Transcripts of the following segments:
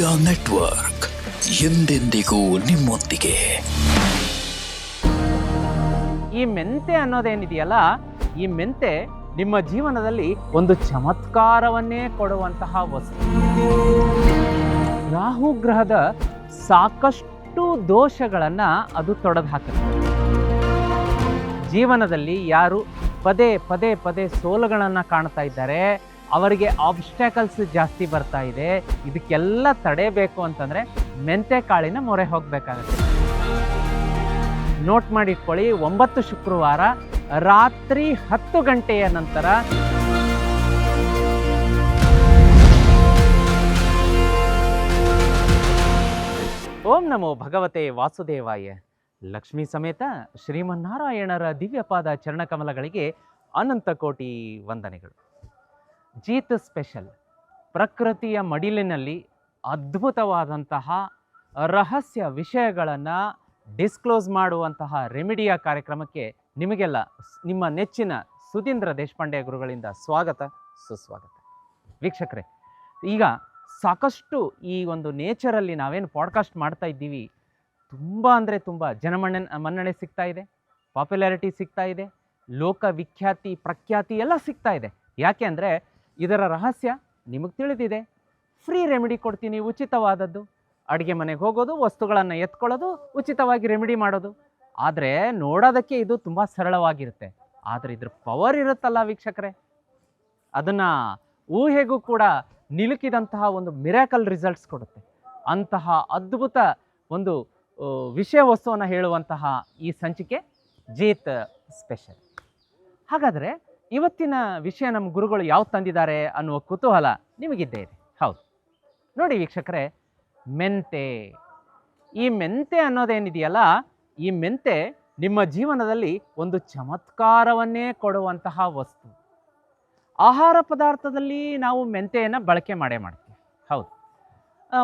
Media network ಎಂದೆಂದಿಗೂ ನಿಮ್ಮೊಂದಿಗೆ. ಈ ಮೆಂತೆ ಅನ್ನೋದೇನಿದೆಯಲ್ಲ, ಈ ಮೆಂತೆ ನಿಮ್ಮ ಜೀವನದಲ್ಲಿ ಒಂದು ಚಮತ್ಕಾರವನ್ನೇ ಕೊಡುವಂತಹ ವಸ್ತು. ರಾಹು ಗ್ರಹದ ಸಾಕಷ್ಟು ದೋಷಗಳನ್ನು ಅದು ತೊಡೆದು ಹಾಕುತ್ತೆ ಜೀವನದಲ್ಲಿ ಯಾರು ಪದೇ ಪದೇ ಪದೇ ಸೋಲುಗಳನ್ನು ಕಾಣ್ತಾ ಇದ್ದಾರೆ ಅವರಿಗೆ ಆಬ್ಸ್ಟ್ಯಾಕಲ್ಸ್ ಜಾಸ್ತಿ ಬರ್ತಾ ಇದೆ. ಇದಕ್ಕೆಲ್ಲ ತಡೆಯಬೇಕು ಅಂತಂದರೆ ಮೆಂತೆ ಕಾಳಿನ ಮೊರೆ ಹೋಗಬೇಕಾಗತ್ತೆ. ನೋಟ್ ಮಾಡಿಟ್ಕೊಳ್ಳಿ, ಒಂಬತ್ತು ಶುಕ್ರವಾರ ರಾತ್ರಿ ಹತ್ತು ಗಂಟೆಯ ನಂತರ ಓಂ ನಮೋ ಭಗವತೆ ವಾಸುದೇವಾಯ. ಲಕ್ಷ್ಮೀ ಸಮೇತ ಶ್ರೀಮನ್ನಾರಾಯಣರ ದಿವ್ಯಪಾದ ಚರಣಕಮಲಗಳಿಗೆ ಅನಂತ ಕೋಟಿ ವಂದನೆಗಳು. ಜೀತ್ ಸ್ಪೆಷಲ್. ಪ್ರಕೃತಿಯ ಮಡಿಲಿನಲ್ಲಿ ಅದ್ಭುತವಾದಂತಹ ರಹಸ್ಯ ವಿಷಯಗಳನ್ನು ಡಿಸ್ಕ್ಲೋಸ್ ಮಾಡುವಂತಹ ರೆಮಿಡಿಯಾ ಕಾರ್ಯಕ್ರಮಕ್ಕೆ ನಿಮಗೆಲ್ಲ ನಿಮ್ಮ ನೆಚ್ಚಿನ ಸುಧೀಂದ್ರ ದೇಶಪಾಂಡೆ ಗುರುಗಳಿಂದ ಸ್ವಾಗತ, ಸುಸ್ವಾಗತ. ವೀಕ್ಷಕರೇ, ಈಗ ಸಾಕಷ್ಟು ಈ ಒಂದು ನೇಚರಲ್ಲಿ ನಾವೇನು ಪಾಡ್ಕಾಸ್ಟ್ ಮಾಡ್ತಾ ಇದ್ದೀವಿ. ತುಂಬ ಅಂದರೆ ತುಂಬ ಜನಮನ್ನ ಮನ್ನಣೆ ಸಿಗ್ತಾ ಇದೆ, ಪಾಪ್ಯುಲಾರಿಟಿ ಸಿಗ್ತಾ ಇದೆ ಲೋಕ ವಿಖ್ಯಾತಿ ಪ್ರಖ್ಯಾತಿ ಎಲ್ಲ ಸಿಗ್ತಾ ಇದೆ. ಯಾಕೆ ಅಂದರೆ ಇದರ ರಹಸ್ಯ ನಿಮಗೆ ತಿಳಿದಿದೆ. ಫ್ರೀ ರೆಮಿಡಿ ಕೊಡ್ತೀನಿ ಉಚಿತವಾದದ್ದು. ಅಡುಗೆ ಮನೆಗೆ ಹೋಗೋದು, ವಸ್ತುಗಳನ್ನು ಎತ್ಕೊಳ್ಳೋದು, ಉಚಿತವಾಗಿ ರೆಮಿಡಿ ಮಾಡೋದು. ಆದರೆ ನೋಡೋದಕ್ಕೆ ಇದು ತುಂಬ ಸರಳವಾಗಿರುತ್ತೆ. ಆದರೆ ಇದ್ರ ಪವರ್ ಇರುತ್ತಲ್ಲ ವೀಕ್ಷಕರೇ. ಅದನ್ನು ಊಹೆಗೂ ಕೂಡ ನಿಲುಕಿದಂತಹ ಒಂದು ಮಿರಾಕಲ್ ರಿಸಲ್ಟ್ಸ್ ಕೊಡುತ್ತೆ. ಅಂತಹ ಅದ್ಭುತ ಒಂದು ವಿಷಯ ವಸ್ತುವನ್ನು ಹೇಳುವಂತಹ ಈ ಸಂಚಿಕೆ ಜೀತ್ ಸ್ಪೆಷಲ್. ಹಾಗಾದರೆ ಇವತ್ತಿನ ವಿಷಯ ನಮ್ಮ ಗುರುಗಳು ಯಾವ ತಂದಿದ್ದಾರೆ ಅನ್ನುವ ಕುತೂಹಲ ನಿಮಗಿದ್ದೇ ಇದೆ. ಹೌದು. ನೋಡಿ ವೀಕ್ಷಕರೇ, ಮೆಂತೆ. ಈ ಮೆಂತೆ ಅನ್ನೋದೇನಿದೆಯಲ್ಲ, ಈ ಮೆಂತೆ ನಿಮ್ಮ ಜೀವನದಲ್ಲಿ ಒಂದು ಚಮತ್ಕಾರವನ್ನೇ ಕೊಡುವಂತಹ ವಸ್ತು. ಆಹಾರ ಪದಾರ್ಥದಲ್ಲಿ ನಾವು ಮೆಂತೆಯನ್ನು ಬಳಕೆ ಮಾಡೇ ಮಾಡ್ತೀವಿ. ಹೌದು.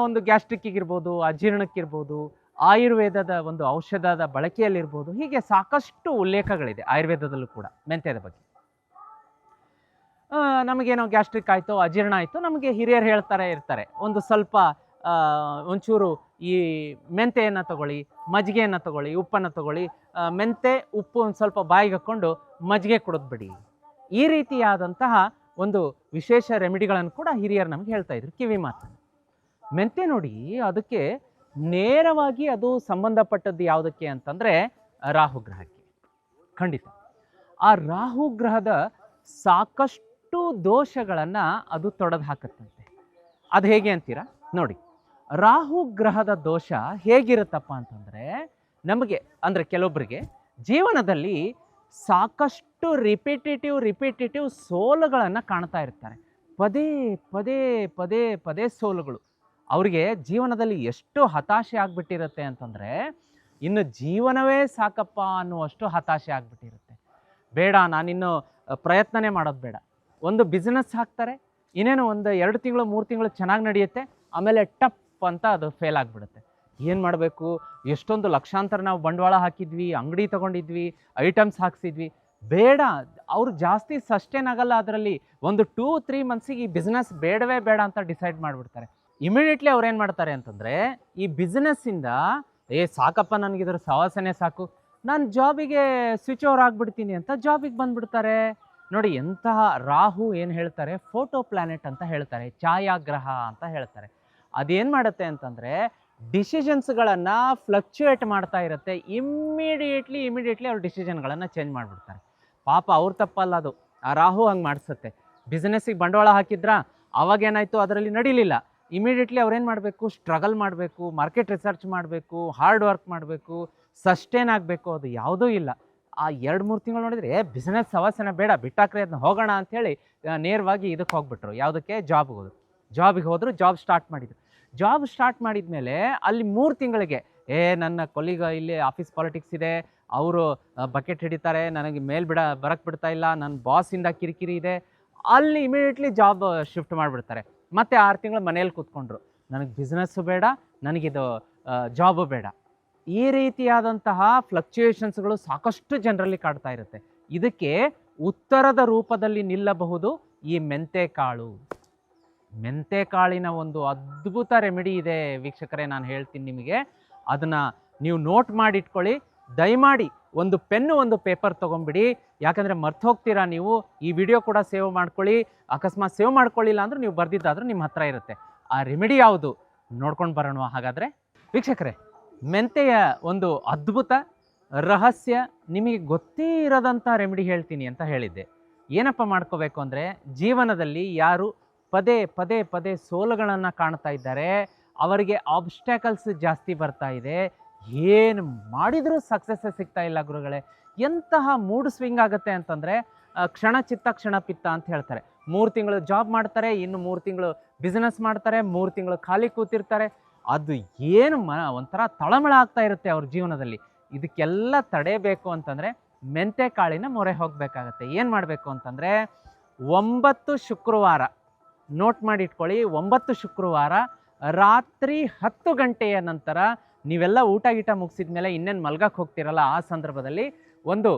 ಒಂದು ಗ್ಯಾಸ್ಟ್ರಿಕ್ಕಿಗಿರ್ಬೋದು ಅಜೀರ್ಣಕ್ಕಿರ್ಬೋದು ಆಯುರ್ವೇದದ ಒಂದು ಔಷಧದ ಬಳಕೆಯಲ್ಲಿರ್ಬೋದು, ಹೀಗೆ ಸಾಕಷ್ಟು ಉಲ್ಲೇಖಗಳಿದೆ ಆಯುರ್ವೇದದಲ್ಲೂ ಕೂಡ ಮೆಂತ್ಯದ ಬಗ್ಗೆ. ನಮಗೇನೋ ಗ್ಯಾಸ್ಟ್ರಿಕ್ ಆಯಿತು, ಅಜೀರ್ಣ ಆಯಿತು, ನಮಗೆ ಹಿರಿಯರು ಹೇಳ್ತಾರೆ ಇರ್ತಾರೆ. ಒಂದು ಸ್ವಲ್ಪ ಒಂಚೂರು ಈ ಮೆಂತೆಯನ್ನು ತಗೊಳ್ಳಿ, ಮಜ್ಜಿಗೆಯನ್ನು ತಗೊಳ್ಳಿ, ಉಪ್ಪನ್ನು ತಗೊಳ್ಳಿ ಮೆಂತೆ, ಉಪ್ಪು ಒಂದು ಸ್ವಲ್ಪ ಬಾಯಿಗೆ ಹಾಕ್ಕೊಂಡು ಮಜ್ಜಿಗೆ ಕುಡಿದ್ಬಿಡಿ ಈ ರೀತಿಯಾದಂತಹ ಒಂದು ವಿಶೇಷ ರೆಮಿಡಿಗಳನ್ನು ಕೂಡ ಹಿರಿಯರು ನಮ್ಗೆ ಹೇಳ್ತಾ ಇದ್ರು. ಕಿವಿ ಮಾತು ಮೆಂತೆ ನೋಡಿ, ಅದಕ್ಕೆ ನೇರವಾಗಿ ಅದು ಸಂಬಂಧಪಟ್ಟದ್ದು ಯಾವುದಕ್ಕೆ ಅಂತಂದರೆ ರಾಹು ಗ್ರಹಕ್ಕೆ. ಖಂಡಿತ. ಆ ರಾಹು ಗ್ರಹದ ಸಾಕಷ್ಟು ದೋಷಗಳನ್ನು ಅದು ತೊಡೆದು ಹಾಕುತ್ತಂತೆ. ಅದು ಹೇಗೆ ಅಂತೀರಾ? ನೋಡಿ, ರಾಹು ಗ್ರಹದ ದೋಷ ಹೇಗಿರುತ್ತಪ್ಪ ಅಂತಂದರೆ, ನಮಗೆ, ಅಂದರೆ ಕೆಲವೊಬ್ಬರಿಗೆ ಜೀವನದಲ್ಲಿ ಸಾಕಷ್ಟು ರಿಪಿಟೇಟಿವ್ ರಿಪಿಟೇಟಿವ್ ಸೋಲುಗಳನ್ನು ಕಾಣ್ತಾ ಇರ್ತಾರೆ. ಪದೇ ಪದೇ ಪದೇ ಪದೇ ಸೋಲುಗಳು. ಅವರಿಗೆ ಜೀವನದಲ್ಲಿ ಎಷ್ಟು ಹತಾಶೆ ಆಗಿಬಿಟ್ಟಿರುತ್ತೆ ಅಂತಂದರೆ, ಇನ್ನು ಜೀವನವೇ ಸಾಕಪ್ಪ ಅನ್ನುವಷ್ಟು ಹತಾಶೆ ಆಗಿಬಿಟ್ಟಿರುತ್ತೆ. ಬೇಡ, ನಾನಿನ್ನು ಪ್ರಯತ್ನನೇ ಮಾಡೋದು ಬೇಡ. ಒಂದು ಬಿಸ್ನೆಸ್ ಹಾಕ್ತಾರೆ, ಇನ್ನೇನು ಒಂದು ಎರಡು ತಿಂಗಳು, ಮೂರು ತಿಂಗಳು ಚೆನ್ನಾಗಿ ನಡೆಯುತ್ತೆ, ಆಮೇಲೆ ಟಪ್ ಅಂತ ಅದು ಫೇಲ್ ಆಗಿಬಿಡುತ್ತೆ. ಏನು ಮಾಡಬೇಕು? ಎಷ್ಟೊಂದು ಲಕ್ಷಾಂತರ ನಾವು ಬಂಡವಾಳ ಹಾಕಿದ್ವಿ, ಅಂಗಡಿ ತೊಗೊಂಡಿದ್ವಿ ಐಟಮ್ಸ್ ಹಾಕ್ಸಿದ್ವಿ. ಬೇಡ, ಅವ್ರು ಜಾಸ್ತಿ ಸಸ್ಟೇನ್ ಆಗಲ್ಲ ಅದರಲ್ಲಿ. ಒಂದು ಟೂ ತ್ರೀ ಮಂತ್ಸಿಗೆ ಈ ಬಿಸ್ನೆಸ್ ಬೇಡವೇ ಬೇಡ ಅಂತ ಡಿಸೈಡ್ ಮಾಡಿಬಿಡ್ತಾರೆ. ಇಮಿಡಿಯೇಟ್ಲಿ ಅವ್ರು ಏನು ಮಾಡ್ತಾರೆ ಅಂತಂದರೆ, ಈ ಬಿಸ್ನೆಸ್ಸಿಂದ ಏ, ಸಾಕಪ್ಪ ನನಗಿದ್ರ ಸವಾಸನೆ ಸಾಕು. ನಾನು ಜಾಬಿಗೆ ಸ್ವಿಚ್ ಓವರ್ ಆಗಿಬಿಡ್ತೀನಿ ಅಂತ ಜಾಬಿಗೆ ಬಂದ್ಬಿಡ್ತಾರೆ. ನೋಡಿ, ಎಂತಹ ರಾಹು ಏನು ಹೇಳ್ತಾರೆ? ಫೋಟೋ ಪ್ಲಾನೆಟ್ ಅಂತ ಹೇಳ್ತಾರೆ, ಛಾಯಾಗ್ರಹ ಅಂತ ಹೇಳ್ತಾರೆ. ಅದೇನು ಮಾಡುತ್ತೆ ಅಂತಂದರೆ ಡಿಸಿಷನ್ಸ್ಗಳನ್ನು ಫ್ಲಕ್ಚುಯೇಟ್ ಮಾಡ್ತಾ ಇರುತ್ತೆ. ಇಮ್ಮಿಡಿಯೇಟ್ಲಿ ಇಮಿಡಿಯೇಟ್ಲಿ ಅವ್ರ ಡಿಸಿಷನ್ಗಳನ್ನು ಚೇಂಜ್ ಮಾಡಿಬಿಡ್ತಾರೆ. ಪಾಪ ಅವ್ರ ತಪ್ಪಲ್ಲ ಅದು. ಆ ರಾಹು ಹಂಗೆ ಮಾಡಿಸುತ್ತೆ. ಬಿಸ್ನೆಸ್ಸಿಗೆ ಬಂಡವಾಳ ಹಾಕಿದ್ರಾ? ಅವಾಗೇನಾಯಿತು ಅದರಲ್ಲಿ ನಡೀಲಿಲ್ಲ. ಇಮಿಡಿಯೇಟ್ಲಿ ಅವ್ರೇನು ಮಾಡಬೇಕು? ಸ್ಟ್ರಗಲ್ ಮಾಡಬೇಕು ಮಾರ್ಕೆಟ್ ರಿಸರ್ಚ್ ಮಾಡಬೇಕು ಹಾರ್ಡ್ ವರ್ಕ್ ಮಾಡಬೇಕು ಸಸ್ಟೇನ್ ಆಗಬೇಕು. ಅದು ಯಾವುದೂ ಇಲ್ಲ. ಆ ಎರಡು ಮೂರು ತಿಂಗಳು ನೋಡಿದರೆ ಬಿಸ್ನೆಸ್ ಸವಾಸನ ಬೇಡ ಬಿಟ್ಟಾಕ್ರೆ ಅದನ್ನ ಹೋಗೋಣ ಅಂಥೇಳಿ ನೇರವಾಗಿ ಇದಕ್ಕೆ ಹೋಗ್ಬಿಟ್ರು. ಯಾವುದಕ್ಕೆ? ಜಾಬ್ಗೆ ಹೋದ್ರು. ಜಾಬಿಗೆ ಹೋದರು, ಜಾಬ್ ಸ್ಟಾರ್ಟ್ ಮಾಡಿದರು. ಜಾಬ್ ಸ್ಟಾರ್ಟ್ ಮಾಡಿದ ಮೇಲೆ ಅಲ್ಲಿ ಮೂರು ತಿಂಗಳಿಗೆ, ಏ, ನನ್ನ ಕೊಲಿಗ ಇಲ್ಲಿ ಆಫೀಸ್ ಪಾಲಿಟಿಕ್ಸ್ ಇದೆ, ಅವರು ಬಕೆಟ್ ಹಿಡಿತಾರೆ, ನನಗೆ ಮೇಲ್ ಬಿಡ ಬರಕ್ಕೆ ಬಿಡ್ತಾ ಇಲ್ಲ ನನ್ನ ಬಾಸಿಂದ ಕಿರಿಕಿರಿ ಇದೆ. ಅಲ್ಲಿ ಇಮಿಡಿಯೇಟ್ಲಿ ಜಾಬ್ ಶಿಫ್ಟ್ ಮಾಡಿಬಿಡ್ತಾರೆ. ಮತ್ತು ಆರು ತಿಂಗಳು ಮನೇಲಿ ಕೂತ್ಕೊಂಡ್ರು. ನನಗೆ ಬಿಸ್ನೆಸ್ಸು ಬೇಡ, ನನಗಿದು ಜಾಬು ಬೇಡ. ಈ ರೀತಿಯಾದಂತಹ ಫ್ಲಕ್ಚುಯೇಷನ್ಸ್ಗಳು ಸಾಕಷ್ಟು ಜನರಲ್ಲಿ ಕಾಡ್ತಾ ಇರುತ್ತೆ. ಇದಕ್ಕೆ ಉತ್ತರದ ರೂಪದಲ್ಲಿ ನಿಲ್ಲಬಹುದು ಈ ಮೆಂತೆ ಕಾಳು ಮೆಂತೆ ಕಾಳಿನ ಒಂದು ಅದ್ಭುತ ರೆಮಿಡಿ ಇದೆ ವೀಕ್ಷಕರೇ, ನಾನು ಹೇಳ್ತೀನಿ ನಿಮಗೆ. ಅದನ್ನು ನೀವು ನೋಟ್ ಮಾಡಿ ಇಟ್ಕೊಳ್ಳಿ ದಯಮಾಡಿ ಒಂದು ಪೆನ್ನು, ಒಂದು ಪೇಪರ್ ತೊಗೊಂಬಿಡಿ ಯಾಕಂದರೆ ಮರ್ತು ಹೋಗ್ತೀರಾ ನೀವು? ಈ ವಿಡಿಯೋ ಕೂಡ ಸೇವ್ ಮಾಡ್ಕೊಳ್ಳಿ. ಅಕಸ್ಮಾತ್ ಸೇವ್ ಮಾಡ್ಕೊಳ್ಳಿಲ್ಲ ಅಂದ್ರೆ ನೀವು ಬರ್ದಿದ್ದಾದ್ರೂ ನಿಮ್ಮ ಹತ್ರ ಇರುತ್ತೆ. ಆ ರೆಮಿಡಿ ಯಾವುದು? ನೋಡ್ಕೊಂಡು ಬರೋಣ ಹಾಗಾದರೆ. ವೀಕ್ಷಕರೇ ಮೆಂತೆಯ ಒಂದು ಅದ್ಭುತ ರಹಸ್ಯ ನಿಮಗೆ ಗೊತ್ತೇ ಇರೋದಂಥ ರೆಮಿಡಿ ಹೇಳ್ತೀನಿ ಅಂತ ಹೇಳಿದ್ದೆ. ಏನಪ್ಪ ಮಾಡ್ಕೋಬೇಕು ಅಂದರೆ ಜೀವನದಲ್ಲಿ ಯಾರು ಪದೇ ಪದೇ ಪದೇ ಸೋಲುಗಳನ್ನು ಕಾಣ್ತಾ ಇದ್ದಾರೆ, ಅವರಿಗೆ ಆಬ್ಸ್ಟ್ಯಾಕಲ್ಸ್ ಜಾಸ್ತಿ ಬರ್ತಾ ಇದೆ, ಏನು ಮಾಡಿದರೂ ಸಕ್ಸಸ್ಸೇ ಸಿಗ್ತಾ ಇಲ್ಲ ಗುರುಗಳೇ. ಎಂತಹ ಮೂಡ್ ಸ್ವಿಂಗ್ ಆಗುತ್ತೆ ಅಂತಂದರೆ ಕ್ಷಣ ಚಿತ್ತ, ಕ್ಷಣ ಪಿತ್ತ ಅಂತ ಹೇಳ್ತಾರೆ. ಮೂರು ತಿಂಗಳು ಜಾಬ್ ಮಾಡ್ತಾರೆ, ಇನ್ನು ಮೂರು ತಿಂಗಳು ಬಿಸ್ನೆಸ್ ಮಾಡ್ತಾರೆ, ಮೂರು ತಿಂಗಳು ಖಾಲಿ ಕೂತಿರ್ತಾರೆ ಅದು ಏನು ಮ ಒಂಥರ ತಳಮಳ ಆಗ್ತಾ ಇರುತ್ತೆ ಅವ್ರ ಜೀವನದಲ್ಲಿ. ಇದಕ್ಕೆಲ್ಲ ತಡೆಯಬೇಕು ಅಂತಂದರೆ ಮೆಂತೆ ಕಾಳಿನ ಮೊರೆ ಹೋಗಬೇಕಾಗತ್ತೆ. ಏನು ಮಾಡಬೇಕು ಅಂತಂದರೆ ಒಂಬತ್ತು ಶುಕ್ರವಾರ ನೋಟ್ ಮಾಡಿ ಇಟ್ಕೊಳ್ಳಿ, ಒಂಬತ್ತು ಶುಕ್ರವಾರ ರಾತ್ರಿ ಹತ್ತು ಗಂಟೆಯ ನಂತರ ನೀವೆಲ್ಲ ಊಟ ಗೀಟ ಮುಗಿಸಿದ ಮೇಲೆ ಇನ್ನೇನು ಮಲ್ಗಕ್ಕೆ ಹೋಗ್ತಿರಲ್ಲ ಆ ಸಂದರ್ಭದಲ್ಲಿ ಒಂದು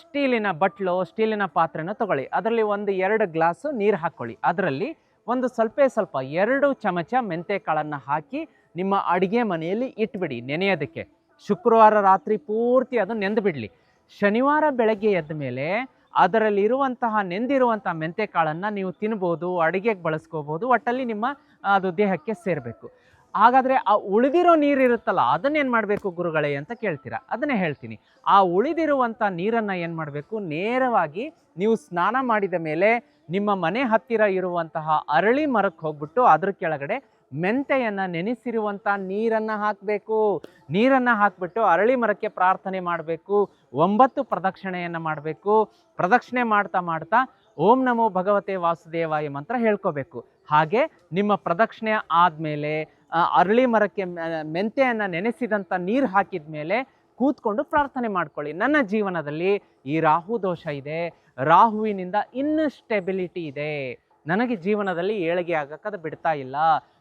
ಸ್ಟೀಲಿನ ಬಟ್ಲು, ಸ್ಟೀಲಿನ ಪಾತ್ರೆನ ತಗೊಳ್ಳಿ. ಅದರಲ್ಲಿ ಒಂದು ಎರಡು ಗ್ಲಾಸು ನೀರು ಹಾಕ್ಕೊಳ್ಳಿ ಅದರಲ್ಲಿ ಒಂದು ಸ್ವಲ್ಪ ಸ್ವಲ್ಪ ಎರಡು ಚಮಚ ಮೆಂತೆ ಕಾಳನ್ನು ಹಾಕಿ ನಿಮ್ಮ ಅಡುಗೆ ಮನೆಯಲ್ಲಿ ಇಟ್ಬಿಡಿ, ನೆನೆಯೋದಕ್ಕೆ. ಶುಕ್ರವಾರ ರಾತ್ರಿ ಪೂರ್ತಿ ಅದು ನೆಂದು ಬಿಡಲಿ. ಶನಿವಾರ ಬೆಳಗ್ಗೆ ಎದ್ದ ಮೇಲೆ ಅದರಲ್ಲಿರುವಂತಹ ನೆಂದಿರುವಂಥ ಮೆಂತೆ ಕಾಳನ್ನು ನೀವು ತಿನ್ಬೋದು, ಅಡುಗೆಗೆ ಬಳಸ್ಕೋಬೋದು, ಒಟ್ಟಲ್ಲಿ ನಿಮ್ಮ, ಅದು ದೇಹಕ್ಕೆ ಸೇರಬೇಕು. ಹಾಗಾದರೆ ಆ ಉಳಿದಿರೋ ನೀರು ಇರುತ್ತಲ್ಲ ಅದನ್ನೇನು ಮಾಡಬೇಕು ಗುರುಗಳೇ ಅಂತ ಕೇಳ್ತೀರಾ? ಅದನ್ನೇ ಹೇಳ್ತೀನಿ. ಆ ಉಳಿದಿರುವಂಥ ನೀರನ್ನು ಏನು ಮಾಡಬೇಕು? ನೇರವಾಗಿ ನೀವು ಸ್ನಾನ ಮಾಡಿದ ಮೇಲೆ ನಿಮ್ಮ ಮನೆ ಹತ್ತಿರ ಇರುವಂತಹ ಅರಳಿ ಮರಕ್ಕೆ ಹೋಗ್ಬಿಟ್ಟು ಅದ್ರ ಕೆಳಗಡೆ ಮೆಂತೆಯನ್ನು ನೆನೆಸಿರುವಂಥ ನೀರನ್ನು ಹಾಕಬೇಕು. ನೀರನ್ನು ಹಾಕಿಬಿಟ್ಟು ಅರಳಿ ಮರಕ್ಕೆ ಪ್ರಾರ್ಥನೆ ಮಾಡಬೇಕು. ಒಂಬತ್ತು ಪ್ರದಕ್ಷಿಣೆಯನ್ನು ಮಾಡಬೇಕು. ಪ್ರದಕ್ಷಿಣೆ ಮಾಡ್ತಾ ಮಾಡ್ತಾ ಓಂ ನಮೋ ಭಗವತೆ ವಾಸುದೇವಾಯ ಮಂತ್ರ ಹೇಳ್ಕೋಬೇಕು. ಹಾಗೆ ನಿಮ್ಮ ಪ್ರದಕ್ಷಿಣೆ ಆದಮೇಲೆ ಅರಳಿ ಮರಕ್ಕೆ ಮೆಂತೆಯನ್ನು ನೆನೆಸಿದಂಥ ನೀರು ಹಾಕಿದ ಮೇಲೆ ಕೂತ್ಕೊಂಡು ಪ್ರಾರ್ಥನೆ ಮಾಡ್ಕೊಳ್ಳಿ. ನನ್ನ ಜೀವನದಲ್ಲಿ ಈ ರಾಹು ದೋಷ ಇದೆ. ರಾಹುವಿನಿಂದ ಇನ್ನು ಸ್ಟೆಬಿಲಿಟಿ ಇದೆ. ನನಗೆ ಜೀವನದಲ್ಲಿ ಏಳಿಗೆ ಆಗಕ್ಕದು ಬಿಡ್ತಾ ಇಲ್ಲ.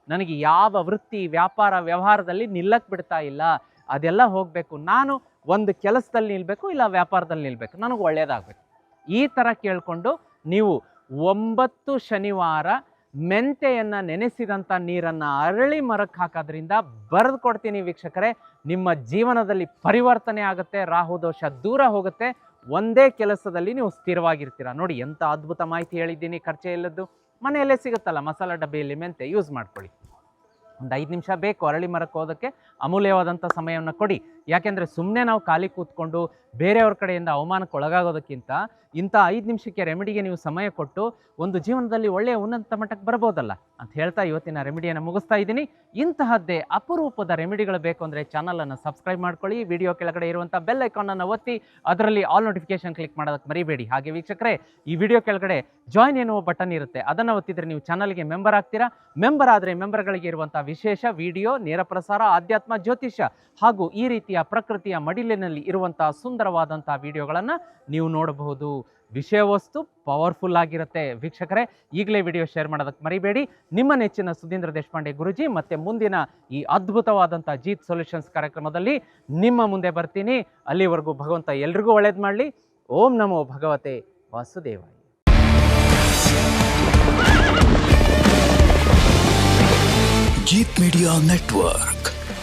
ನನಗೆ ಯಾವ ವೃತ್ತಿ, ವ್ಯಾಪಾರ, ವ್ಯವಹಾರದಲ್ಲಿ ನಿಲ್ಲಕ್ಕೆ ಬಿಡ್ತಾ ಇಲ್ಲ, ಅದೆಲ್ಲ ಹೋಗಬೇಕು. ನಾನು ಒಂದು ಕೆಲಸದಲ್ಲಿ ನಿಲ್ಲಬೇಕು ಇಲ್ಲ ವ್ಯಾಪಾರದಲ್ಲಿ ನಿಲ್ಲಬೇಕು ನನಗೆ ಒಳ್ಳೆಯದಾಗಬೇಕು ಈ ಥರ ಕೇಳಿಕೊಂಡು ನೀವು ಒಂಬತ್ತು ಶನಿವಾರ ಮೆಂತೆಯನ್ನು ನೆನೆಸಿದಂಥ ನೀರನ್ನು ಅರಳಿ ಮರಕ್ಕೆ ಹಾಕೋದ್ರಿಂದ ಬರೆದು ಕೊಡ್ತೀನಿ ವೀಕ್ಷಕರೇ, ನಿಮ್ಮ ಜೀವನದಲ್ಲಿ ಪರಿವರ್ತನೆ ಆಗುತ್ತೆ, ರಾಹು ದೋಷ ದೂರ ಹೋಗುತ್ತೆ. ಒಂದೇ ಕೆಲಸದಲ್ಲಿ ನೀವು ಸ್ಥಿರವಾಗಿರ್ತೀರ. ನೋಡಿ ಎಂಥ ಅದ್ಭುತ ಮಾಹಿತಿ ಹೇಳಿದ್ದೀನಿ ಖರ್ಚೆ ಇಲ್ಲದ್ದು ಮನೆಯಲ್ಲೇ ಸಿಗುತ್ತಲ್ಲ, ಮಸಾಲ ಡಬ್ಬಿಯಲ್ಲಿ ಮೆಂತೆ ಯೂಸ್ ಮಾಡ್ಕೊಳ್ಳಿ. ಒಂದು ಐದು ನಿಮಿಷ ಬೇಕು, ಅರಳಿ ಮರಕ್ಕೆ ಹೋದಕ್ಕೆ ಅಮೂಲ್ಯವಾದಂಥ ಸಮಯವನ್ನು ಕೊಡಿ. ಯಾಕೆಂದರೆ ಸುಮ್ಮನೆ ನಾವು ಖಾಲಿ ಕೂತ್ಕೊಂಡು ಬೇರೆಯವ್ರ ಕಡೆಯಿಂದ ಅವಮಾನಕ್ಕೆ ಒಳಗಾಗೋದಕ್ಕಿಂತ ಇಂಥ ಐದು ನಿಮಿಷಕ್ಕೆ ರೆಮಿಡಿಗೆ ನೀವು ಸಮಯ ಕೊಟ್ಟು ಒಂದು ಜೀವನದಲ್ಲಿ ಒಳ್ಳೆಯ ಉನ್ನತ ಮಟ್ಟಕ್ಕೆ ಬರ್ಬೋದಲ್ಲ ಅಂತ ಹೇಳ್ತಾ ಇವತ್ತಿನ ರೆಮಿಡಿಯನ್ನು ಮುಗಿಸ್ತಾ ಇದ್ದೀನಿ. ಇಂತಹದ್ದೇ ಅಪರೂಪದ ರೆಮಿಡಿಗಳು ಬೇಕು ಅಂದರೆ ಚಾನಲನ್ನು ಸಬ್ಸ್ಕ್ರೈಬ್ ಮಾಡ್ಕೊಳ್ಳಿ ವಿಡಿಯೋ ಕೆಳಗಡೆ ಇರುವಂಥ ಬೆಲ್ ಐಕಾನನ್ನು ಒತ್ತಿ, ಅದರಲ್ಲಿ ಆಲ್ ನೋಟಿಫಿಕೇಶನ್ ಕ್ಲಿಕ್ ಮಾಡೋದಕ್ಕೆ ಮರಿಬೇಡಿ. ಹಾಗೆ ವೀಕ್ಷಕರೇ, ಈ ವಿಡಿಯೋ ಕೆಳಗಡೆ ಜಾಯ್ನ್ ಎನ್ನುವ ಬಟನ್ ಇರುತ್ತೆ. ಅದನ್ನು ಒತ್ತಿದ್ರೆ ನೀವು ಚಾನಲ್ಗೆ ಮೆಂಬರ್ ಆಗ್ತೀರಾ? ಮೆಂಬರ್ ಆದರೆ ಮೆಂಬರ್ಗಳಿಗೆ ಇರುವಂಥ ವಿಶೇಷ ವಿಡಿಯೋ ನೇರ ಪ್ರಸಾರ, ಆಧ್ಯಾತ್ಮ, ಜ್ಯೋತಿಷ್ಯ ಹಾಗೂ ಈ ರೀತಿಯ ಪ್ರಕೃತಿಯ ಮಡಿಲಿನಲ್ಲಿ ಇರುವಂತಹ ಸುಂದರವಾದಂಥ ವಿಡಿಯೋಗಳನ್ನು ನೀವು ನೋಡಬಹುದು. ವಿಷಯ ವಸ್ತು ಪವರ್ಫುಲ್ ಆಗಿರುತ್ತೆ. ವೀಕ್ಷಕರೇ, ಈಗಲೇ ವಿಡಿಯೋ ಶೇರ್ ಮಾಡೋದಕ್ಕೆ ಮರಿಬೇಡಿ. ನಿಮ್ಮ ನೆಚ್ಚಿನ ಸುಧೀಂದ್ರ ದೇಶಪಾಂಡೆ ಗುರುಜಿ ಮತ್ತೆ ಮುಂದಿನ ಈ ಅದ್ಭುತವಾದಂಥ ಜೀತ್ ಸೊಲ್ಯೂಷನ್ಸ್ ಕಾರ್ಯಕ್ರಮದಲ್ಲಿ ನಿಮ್ಮ ಮುಂದೆ ಬರ್ತೀನಿ. ಅಲ್ಲಿವರೆಗೂ ಭಗವಂತ ಎಲ್ರಿಗೂ ಒಳ್ಳೇದು ಮಾಡಲಿ. ಓಂ ನಮೋ ಭಗವತೆ ವಾಸುದೇವ ಜೀತ್ ಮೀಡಿಯಾ ನೆಟ್ವರ್ಕ್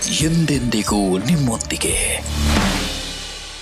ಎಂದೆಂದಿಗೂ ನಿಮ್ಮೊಂದಿಗೆ.